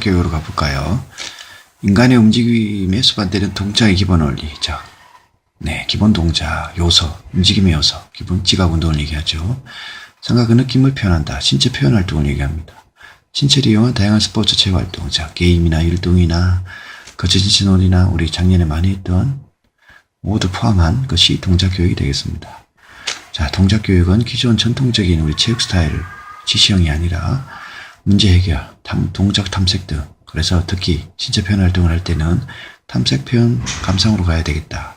교육으로 가볼까요? 인간의 움직임에 수반되는 동작의 기본 원리. 자, 네, 기본 동작, 요소, 움직임의 요소, 기본 지각 운동을 얘기하죠. 생각의 느낌을 표현한다. 신체 표현 활동을 얘기합니다. 신체를 이용한 다양한 스포츠 체육 활동, 자, 게임이나 율동이나 거쳐진신 놀이나 우리 작년에 많이 했던 모두 포함한 것이 동작 교육이 되겠습니다. 자, 동작 교육은 기존 전통적인 우리 체육 스타일 지시형이 아니라 문제 해결, 탐- 동작 탐색 등 그래서 특히 신체 표현 활동을 할 때는 탐색 표현 감상으로 가야 되겠다.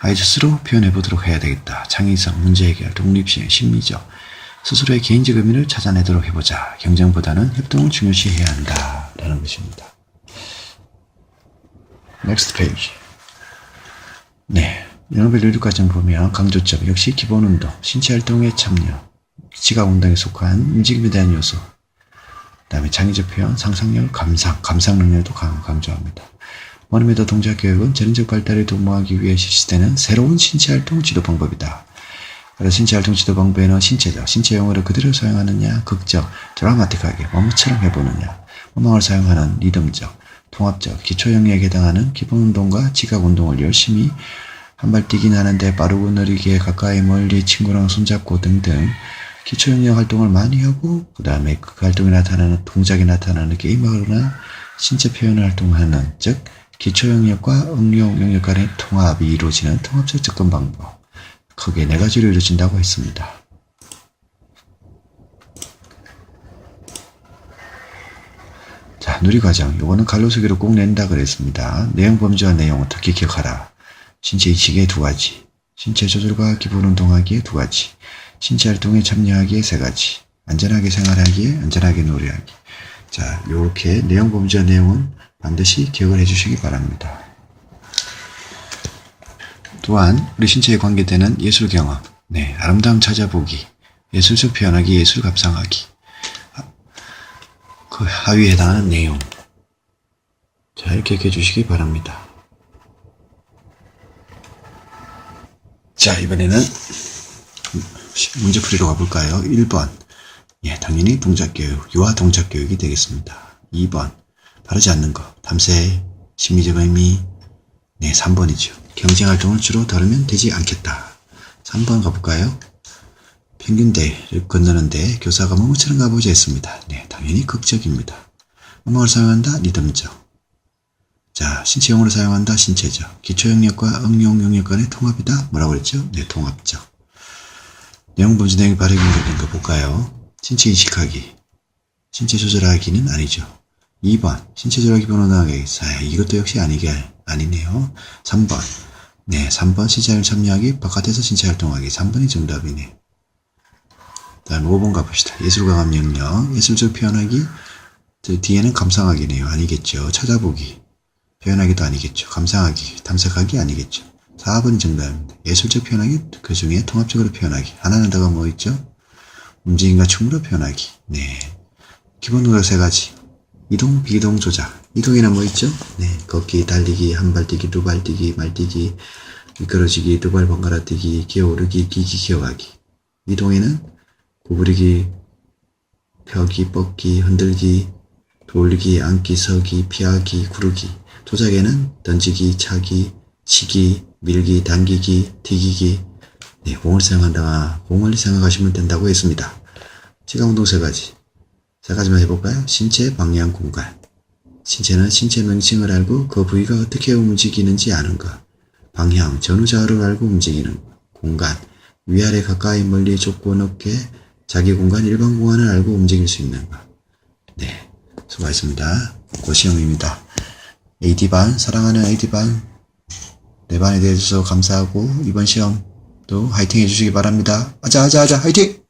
아이 스스로 표현해 보도록 해야 되겠다. 창의성, 문제 해결, 독립性, 심리적 스스로의 개인적 의미를 찾아내도록 해보자. 경쟁보다는 협동을 중요시해야 한다. 라는 것입니다. 넥스트 페이지. 네. 영어별 교육 과정 보면 강조점 역시 기본 운동, 신체 활동에 참여, 지각 운동에 속한 움직임에 대한 요소, 그 다음에 창의적 표현, 상상력, 감상, 감상 능력도 강- 강조합니다. 원어미더 동작 교육은 전인적 발달을 도모하기 위해 실시되는 새로운 신체 활동 지도 방법이다. 신체 활동 지도 방법에는 신체적, 신체 용어를 그대로 사용하느냐, 극적, 드라마틱하게 뭐뭐처럼 해보느냐, 음악을 사용하는 리듬적, 통합적, 기초 영역에 해당하는 기본 운동과 지각 운동을 열심히 한 발 뛰긴 하는데 빠르고 느리게 가까이 멀리 친구랑 손잡고 등등 기초 영역 활동을 많이 하고 그 다음에 그 활동에 나타나는 동작이 나타나는 게임하거나 신체 표현 활동하는 즉 기초 영역과 응용 영역 간의 통합이 이루어지는 통합적 접근 방법 크게 네 가지로 이루어진다고 했습니다. 자, 누리 과정. 요거는 갈로수기로 꼭 낸다 그랬습니다. 내용 범주와 내용은 특히 기억하라. 신체 이식에 두 가지. 신체 조절과 기본 운동하기에 두 가지. 신체 활동에 참여하기에 세 가지. 안전하게 생활하기에 안전하게 놀이하기. 자, 요렇게 내용 범주와 내용은 반드시 기억을 해주시기 바랍니다. 또한 우리 신체에 관계되는 예술 경험, 네, 아름다움 찾아보기, 예술적 표현하기, 예술 감상하기, 그 하위에 해당하는 내용 잘 기억해 주시기 바랍니다. 자, 이번에는 문제 풀이로 가볼까요? 1번. 예, 당연히 동작교육, 유아 동작교육이 되겠습니다. 2번. 바르지 않는 것, 탐색, 심리적 의미. 네, 3번이죠. 경쟁활동을 주로 다루면 되지 않겠다. 3번 가볼까요? 평균대를 건너는데 교사가 뭐뭐처럼 가보자 했습니다. 네, 당연히 극적입니다. 음악을 사용한다, 리듬적. 자, 신체 용어를 사용한다, 신체적. 기초 영역과 응용 영역 간의 통합이다, 뭐라고 그랬죠? 네, 통합적. 내용 범주 내용이 바르게 연결된 거 볼까요? 신체 인식하기. 신체 조절하기는 아니죠. 2번, 신체 조절하기 변호하기. 자, 이것도 역시 아니게, 아니네요. 3번. 네, 3번, 신체 활동 참여하기, 바깥에서 신체 활동하기. 3번이 정답이네. 다음 5번 가봅시다. 예술가감 영역, 예술적 표현하기, 저 뒤에는 감상하기네요. 아니겠죠. 찾아보기, 표현하기도 아니겠죠. 감상하기, 탐색하기 아니겠죠. 4번 정답입니다. 예술적 표현하기, 그 중에 통합적으로 표현하기. 하나는 더가 뭐 있죠? 움직임과 춤으로 표현하기. 네. 기본으로 세 가지. 이동, 비동, 조작. 이동에는 뭐 있죠? 네. 걷기, 달리기, 한 발 뛰기, 두 발 뛰기, 말 뛰기, 미끄러지기, 두 발 번갈아 뛰기, 기어오르기, 기기, 기어가기. 이동에는 구부리기, 펴기, 뻗기, 흔들기, 돌기, 앉기, 서기, 피하기, 구르기. 조작에는 던지기, 차기, 치기, 밀기, 당기기, 튀기기. 네, 공을 사용한다. 공을 생각하시면 된다고 했습니다. 지각 운동 세 가지. 세 가지만 해볼까요? 신체, 방향, 공간. 신체는 신체 명칭을 알고 그 부위가 어떻게 움직이는지 아는 것. 방향, 전후좌우를 알고 움직이는 것. 공간, 위아래 가까이 멀리 좁고 넓게 자기 공간, 일반 공간을 알고 움직일 수 있는 것. 네, 수고하셨습니다. 고시영입니다. AD반, 사랑하는 AD반, 내 반에 대해서 감사하고 이번 시험도 화이팅 해주시기 바랍니다. 아자, 아자, 아자, 화이팅!